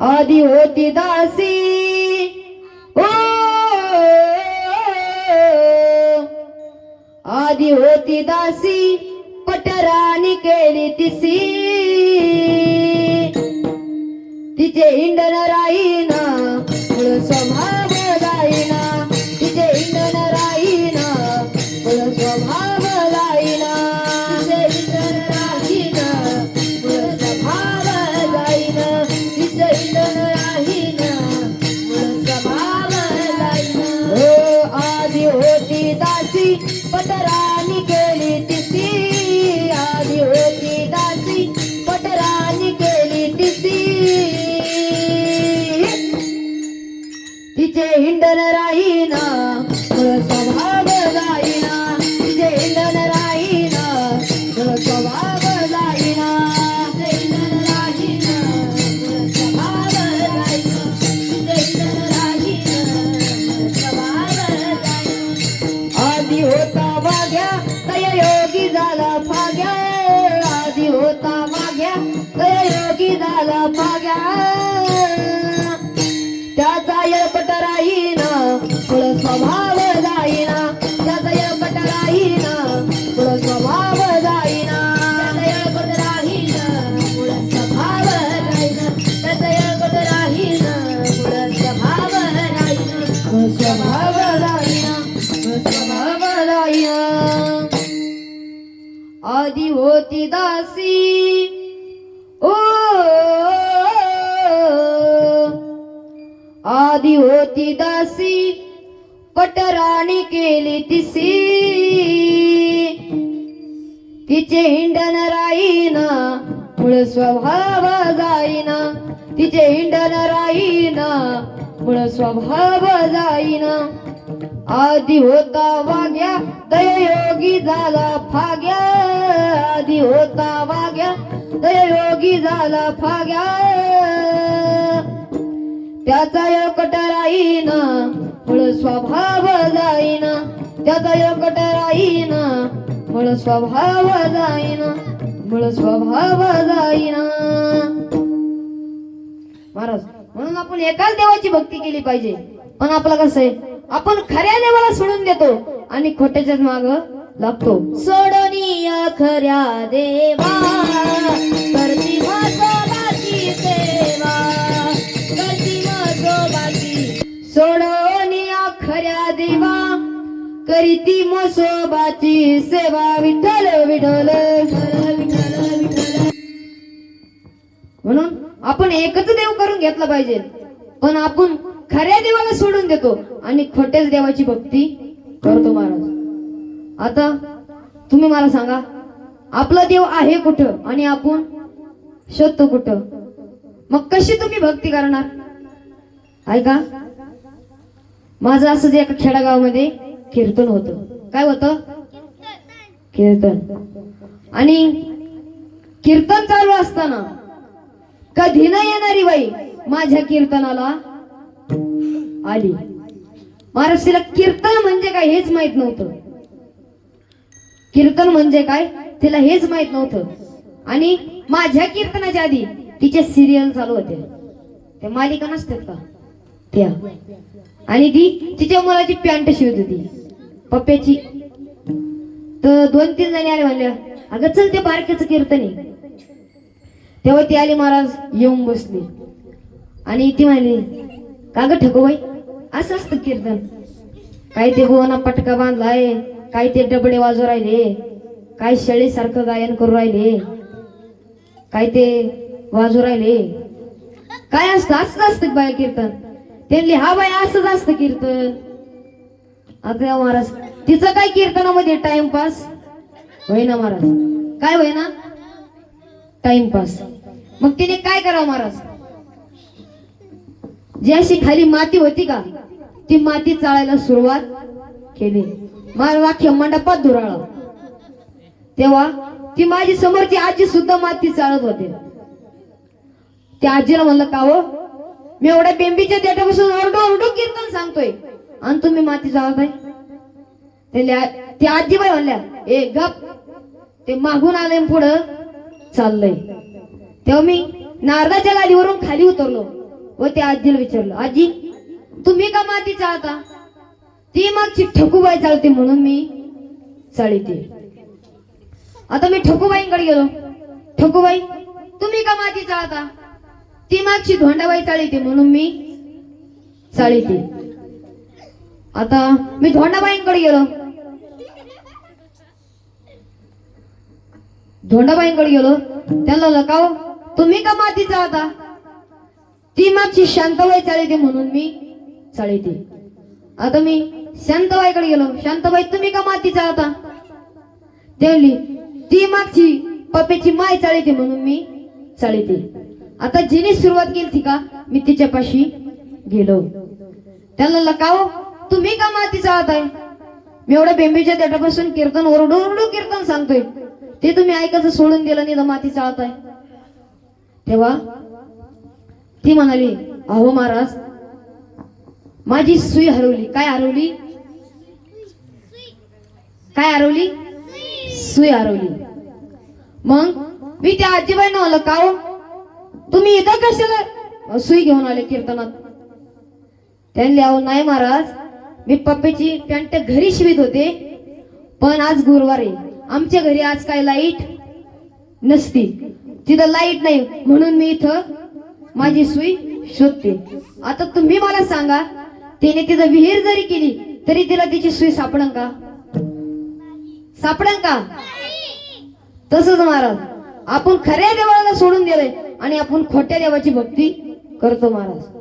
आधी होती दासी. ओ आधी होती दासी पटराणी केली तिसी. तिचे इंडन राहीना दासी पटराणी केली तिसी. आधी होती दासी पटराणी केली तिसी. तिचे हिंडन राहीना. होती दासी। ओ आधी होती दासी पटराणी केली तिसी। तिचे हिंडन राहीना मुळ स्वभाव जाईना। तिचे हिंडन राहीना मुळ स्वभाव जाईना। आधी होता वाग्या दययोगी झाला फाग्या. आधी होता वाग्या दययोगी झाला फाग्या. त्याचा एकट राहीना मुळ स्वभाव जाईना. त्याचा एकट राहीना मुळ स्वभाव जाईना. मुळ स्वभाव जाईना. महाराज म्हणून आपण एकाच देवाची भक्ती केली पाहिजे. पण आपलं कसं आहे? आपण खऱ्या देवाला सोडून देतो आणि खोट्याच्याच माग लागतो. सोडणीय खऱ्या देवा करती सेवा करती खऱ्या देवा करीती मसोबाची सेवा विठ्ठल विठ्ठल. म्हणून आपण एकच देव करून घेतला पाहिजे. पण आपण खऱ्या देवाला सोडून देतो आणि खोट्याच देवाची भक्ती करतो महाराज. आता तुम्ही मला सांगा आपला देव आहे कुठं आणि आपण शोधतो कुठं? मग कशी तुम्ही भक्ती करणार? ऐका माझं असंच एका खेडागावामध्ये कीर्तन होतं. काय होतं? कीर्तन. आणि कीर्तन चालू असताना कधी न येणारी बाई माझ्या कीर्तनाला आली. महाराष्ट्रीला कीर्तन म्हणजे काय हेच माहीत नव्हतं. कीर्तन म्हणजे काय? तिला हेच माहीत नव्हतं. आणि माझ्या कीर्तनाच्या आधी तिचे सिरियल चालू होते. त्या मालिका नसतात का? त्या. आणि ती तिच्या मुलाची पॅन्ट शिवत होती. पप्प्याची. तर दोन तीन जणी आले म्हणल्या अगं चल ते बारक्याचं कीर्तन आहे. तेव्हा ती आली महाराज येऊन बसली. आणि ती म्हणली का ग ठकोबाई असं असतं कीर्तन. काही ते गोवाना पटका बांधलाय काही ते डबडे वाजू राहिले काय शेळीसारखं गायन करू राहिले काय ते वाजू राहिले. काय असतं? असंच असतं बाय कीर्तन. त्यांनी हा बाय असंच असतं कीर्तन. आता महाराज तिचं काय कीर्तनामध्ये टाइमपास होय ना महाराज. काय होय ना टाइमपास मग तिने काय करावं महाराज? जी अशी खाली माती होती का ती माती चाळायला सुरुवात केली. मला वाक्य मंडपात धुराळा. तेव्हा ती माझी समोरची आजी सुद्धा माती चाळत होते. त्या आजीला म्हणलं का हो? मी एवढ्या बेंबीच्या देठापासून ओरडू ओरडू कीर्तन सांगतोय. आणि तुम्ही माती चाळताय त्याला ती आजीबाई म्हणल्या ए गप. ते मागून आले पुढं चाललंय. तेव्हा मी नारदाच्या गाडीवरून खाली उतरलो. व त्या आजीला विचारलं आजी तुम्ही का माती चाळता ती मागची ठकूबाई चालते म्हणून मी चाळीते. आता मी ठकूबाईंकडे गेलो. ठकूबाई तुम्ही का माती चाळता ती मागची धोंडाबाई चाळीते म्हणून मी चाळीते. आता मी धोंडाबाईंकडे गेलो. धोंडाबाईंकडे गेलो. त्यांना लकाव तुम्ही का माती चाळता ती मागची शांताबाई चाळीते म्हणून मी चाळीते आता मी शांताबाईकडे गेलो. शांताबाई तुम्ही का माती चाळता ते म्हणली ती मागची पप्याची माय चाळीते म्हणून मी चाळीते आता जिने सुरुवात केली ती का? मी तिच्यापाशी गेलो. त्याला लकाव हो? तुम्ही का माती चाळताय मी एवढ्या बेंबीच्या देठापासून कीर्तन ओरडू ओरडू कीर्तन सांगतोय. ते तुम्ही ऐकायचं सोडून दिलं नाही तर माती चाळताय तेव्हा ती म्हणाली अहो महाराज माझी सुई हरवली. काय हरवली? काय हरवली? सुई हरवली. मग मी त्या आजीबाई म्हणलं का हो? तुम्ही इथं कशाला सुई घेऊन आले कीर्तनात? त्यांनी अहो नाही महाराज मी पप्पेची पॅन्ट घरी शिवित होते पण आज गुरुवार आहे आमच्या घरी आज काय लाइट नसती. तिथं लाइट नाही म्हणून मी इथं माझी सुई शोधते. आता तुम्ही मला सांगा तिने तिथं विहीर जरी केली तरी तिला तिची सुई सापडन का? सापडन का? तसंच महाराज आपण खऱ्या देवाला सोडून दिलंय आणि आपण खोट्या देवाची भक्ती करतो महाराज.